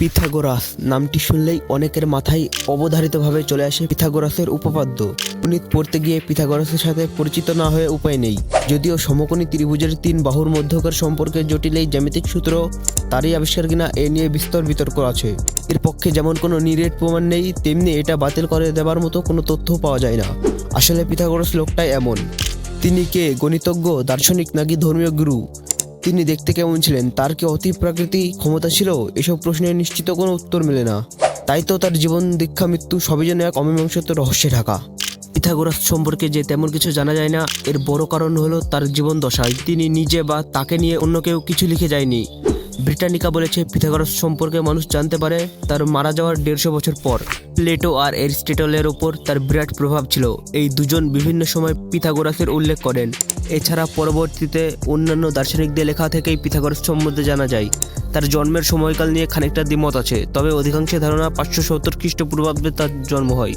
Pythagoras নামটি শুনলেই অনেকের মাথায় অবধারিতভাবে চলে আসে পিথাগোরাসের উপপাদ্য। গণিত পড়তে গিয়ে পিথাগোরাসের সাথে পরিচিত না হয়ে উপায় নেই। যদিও সমকোণী ত্রিভুজের তিন বাহুর মধ্যকার সম্পর্কে জটিল এই জ্যামিতিক সূত্র তারই আবিষ্কার কিনা এ নিয়ে বিস্তর বিতর্ক আছে। এর পক্ষে যেমন কোনো নিরেট প্রমাণ নেই, তেমনি এটা বাতিল করে দেবার মতো কোনো তথ্য পাওয়া যায় না। আসলে পিথাগোরাস লোকটাই এমন। তিনি কে? গণিতজ্ঞ, দার্শনিক নাকি ধর্মীয় গুরু? তিনি দেখতে কেমন ছিলেন? তার কি অতি প্রাকৃতিক ক্ষমতা ছিল? এসব প্রশ্নের নিশ্চিত কোনো উত্তর মেলে না। তাই তো তার জীবন দীক্ষা মৃত্যু সবই যেন এক অমীমাংসিত রহস্যে ঢাকা। পিথাগোরাস সম্পর্কে যে তেমন কিছু জানা যায় না, এর বড় কারণ হলো তার জীবন দশায়। তিনি নিজে বা তাকে নিয়ে অন্য কেউ কিছু লিখে যায়নি। ব্রিটানিকা বলেছে, পিথাগোরাস সম্পর্কে মানুষ জানতে পারে, তার মারা যাওয়ার দেড়শো বছর পর। প্লেটো আর এরিস্টটলের ওপর তার বিরাট প্রভাব ছিল। এই দুজন বিভিন্ন সময় পিথাগোরাসের উল্লেখ করেন। এছাড়া পরবর্তীতে অন্যান্য দার্শনিকদের লেখা থেকেই পিথাগোরাস সম্বন্ধে জানা যায়। তার জন্মের সময়কাল নিয়ে খানিকটা দ্বিমত আছে, তবে অধিকাংশের ধারণা পাঁচশো সত্তর খ্রিস্টপূর্বাব্দে তার জন্ম হয়।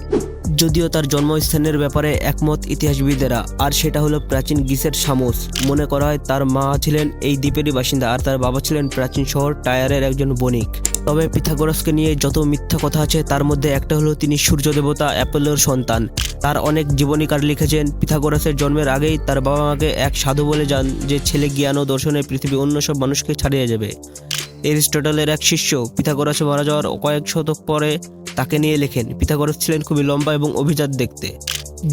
যদিও তার জন্মস্থানের ব্যাপারে একমত ইতিহাসবিদেরা, আর সেটা হলো প্রাচীন গ্রিসের সামোস। মনে করা হয় তার মা ছিলেন এই দ্বীপেরই বাসিন্দা, আর তার বাবা ছিলেন প্রাচীন শহর টায়ারের একজন বণিক। তবে পিথাগোরাসকে নিয়ে যত মিথ্যা কথা আছে, তার মধ্যে একটা হলো তিনি সূর্য দেবতা অ্যাপোলোর সন্তান। তার অনেক জীবনীকার লিখেছেন, পিথাগোরাসের জন্মের আগেই তার বাবা মাকে এক সাধু বলে যান, যে ছেলে জ্ঞান ও দর্শনে পৃথিবী অন্য সব মানুষকে ছাড়িয়ে যাবে। এরিস্টটলের এক শিষ্য পিথাগোরাস মারা যাওয়ার কয়েক শতক পরে তাকে নিয়ে লেখেন, পিথাগোরাস ছিলেন খুবই লম্বা এবং অভিজাত দেখতে।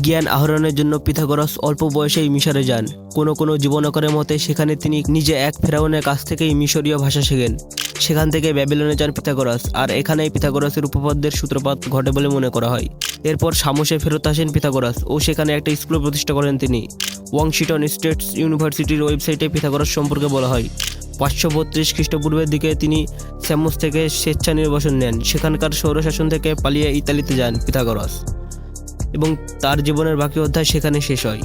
জ্ঞান আহরণের জন্য পিথাগোরাস অল্প বয়সেই মিশরে যান। কোনো কোনো জীবনকারের মতে সেখানে তিনি নিজে এক ফেরাউনের কাছ থেকেই মিশরীয় ভাষা শেখেন। সেখান থেকে ব্যাবিলনে যান পিথাগোরাস, আর এখানেই পিথাগোরাসের উপপাদ্যের সূত্রপাত ঘটে বলে মনে করা হয়। এরপর সামসে ফেরত আসেন পিথাগোরাস ও সেখানে একটা স্কুল প্রতিষ্ঠা করেন তিনি। ওয়াংশিটন স্টেটস ইউনিভার্সিটির ওয়েবসাইটে পিথাগোরাস সম্পর্কে বলা হয়। পাঁচশো বত্রিশ খ্রিস্টপূর্বের দিকে তিনি স্যামোস থেকে স্বেচ্ছা নির্বাসন নেন। সেখানকার সৌরশাসন থেকে পালিয়ে ইতালিতে যান পিথাগোরাস। এবং তার জীবনের বাকি অধ্যায় সেখানে শেষ হয়।